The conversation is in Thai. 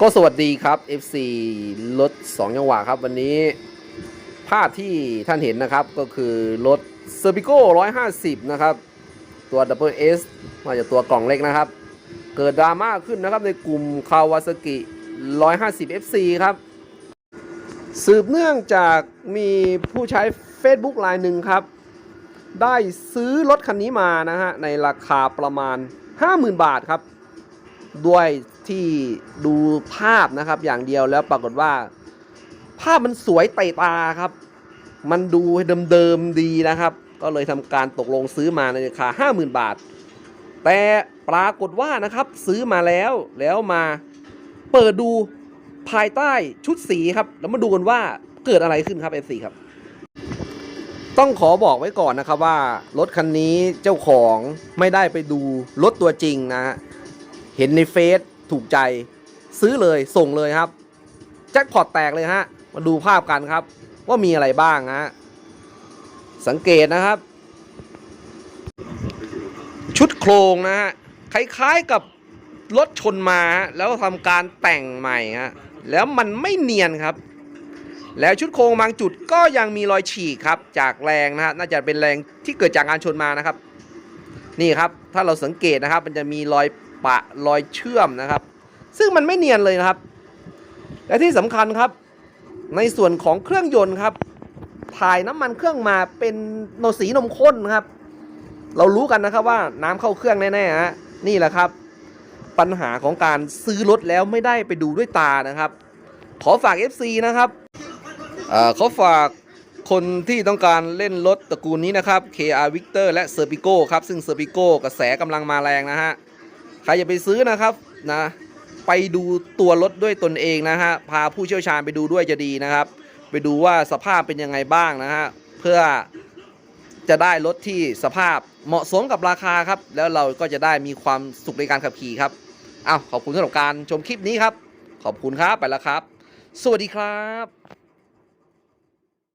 ก็สวัสดีครับ FC รถ2จังหวะครับ วันนี้ภาพที่ท่านเห็นนะครับก็คือรถ s e r p i c o 150 นะครับ ตัว Double S มาจากตัวกล่องเล็กนะครับ เกิดดราม่าขึ้นนะครับในกลุ่ม Kawasaki 150 FC ครับ สืบเนื่องจากมีผู้ใช้ Facebook รายหนึ่งครับ ได้ซื้อรถคันนี้มานะฮะ ในราคาประมาณ 50,000 บาทครับ ด้วยที่ดูภาพนะครับอย่างเดียวแล้วปรากฏว่า ภาพมันสวยเตะตาครับ มันดูเดิมๆดีนะครับ ก็เลยทำการตกลงซื้อมาในราคา 50,000 บาท แต่ปรากฏว่านะครับซื้อมาแล้วแล้วมาเปิดดูภายใต้ชุดสีครับ แล้วมาดูกันว่าเกิดอะไรขึ้นครับเอซีครับ ต้องขอบอกไว้ก่อนนะครับว่า รถคันนี้เจ้าของไม่ได้ไปดูรถตัวจริงนะฮะ เห็นในเฟซถูกใจซื้อเลยส่งเลยครับแจ็คพอตแตกเลยฮะ มาดูภาพกันครับ ว่ามีอะไรบ้างฮะ สังเกตนะครับ ชุดโครงนะฮะ คล้ายๆกับรถชนมาฮะแล้วทำการแต่งใหม่ฮะ แล้วมันไม่เนียนครับ แล้วชุดโครงบางจุดก็ยังมีรอยฉีกครับ จากแรงนะฮะน่าจะเป็นแรงที่เกิดจากการชนมานะครับ นี่ครับ ถ้าเราสังเกตนะครับ มันจะมีรอย ปะรอยเชื่อมนะครับ ซึ่งมันไม่เนียนเลยนะครับ และที่สำคัญครับ ในส่วนของเครื่องยนต์ครับ ถ่ายน้ำมันเครื่องมาเป็นโนสีนมข้นครับ เรารู้กันนะครับว่าน้ำเข้าเครื่องแน่ๆฮะนี่แหละครับ ปัญหาของการซื้อรถแล้วไม่ได้ไปดูด้วยตานะครับ ขอฝาก FC นะครับเขอฝากคนที่ต้องการเล่นรถตระกูลนี้นะครับ KR Victor และ Serpico ครับ ซึ่ง Serpico กระแสกำลังมาแรงนะฮะ ใครจะไปซื้อนะครับนะไปดูตัวรถด้วยตนเองนะฮะพาผู้เชี่ยวชาญไปดูด้วยจะดีนะครับ ไปดูว่าสภาพเป็นยังไงบ้างนะฮะเพื่อจะได้รถที่สภาพเหมาะสมกับราคาครับ แล้วเราก็จะได้มีความสุขในการขับขี่ครับอ้าวขอบคุณสำหรับการชมคลิปนี้ครับ ขอบคุณครับไปแล้วครับ สวัสดีครับ